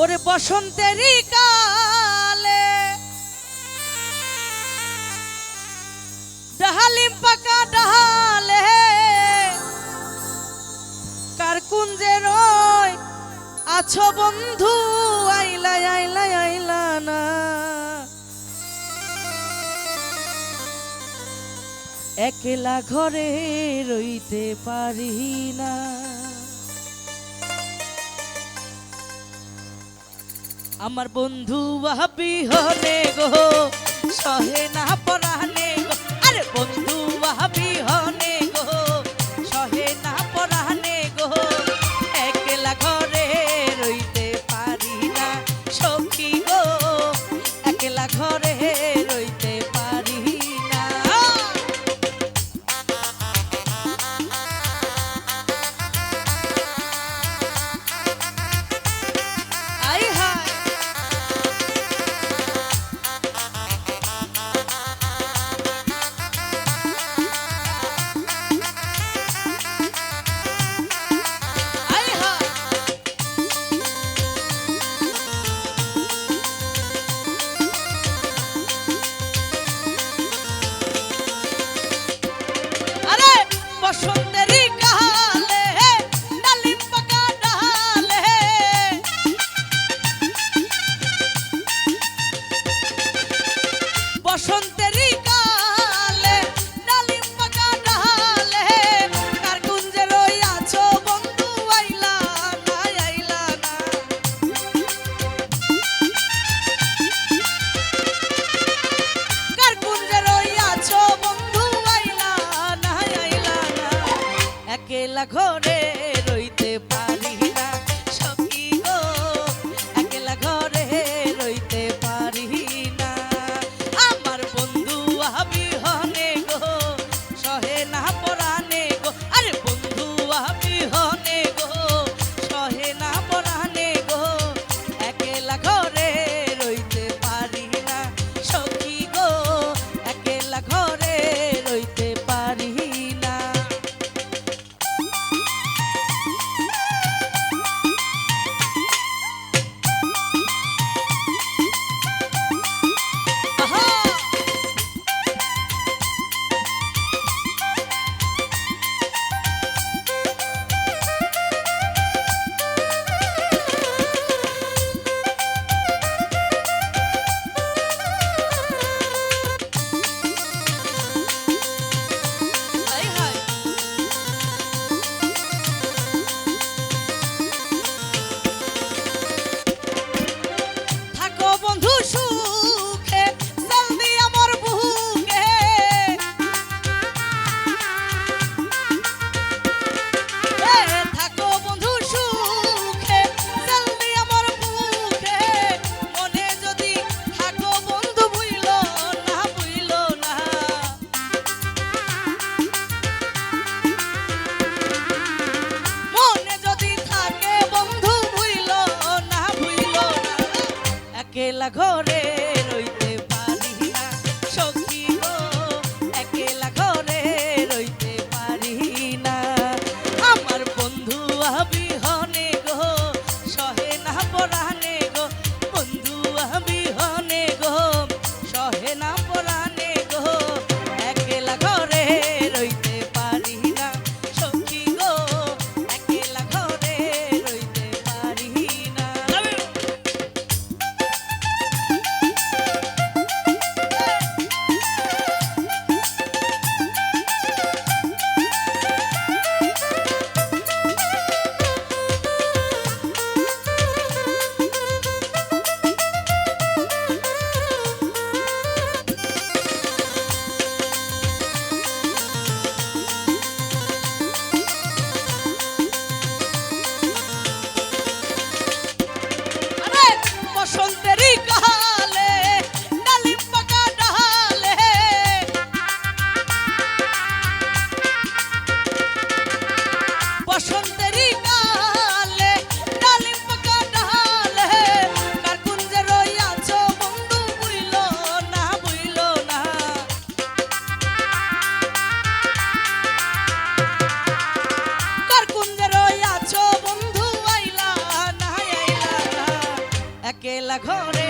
ওরে বসন্তেরই কালে। ডাহালিম পাকা ডাহালে, কার কুঞ্জে রয়? আছো বন্ধু আইলা আইলা আইলা না। একলা ঘরে রইতে পারি না। আমার বন্ধু ভাবি হলে গো, সহে না পরানে গো। আরে বন্ধু ভাবি হলে গো, সহে না পরানে গো। একলা ঘরে রইতে পারি না সখী গো, একলা ঘরে ঘরে রইতে পারি। ঘরে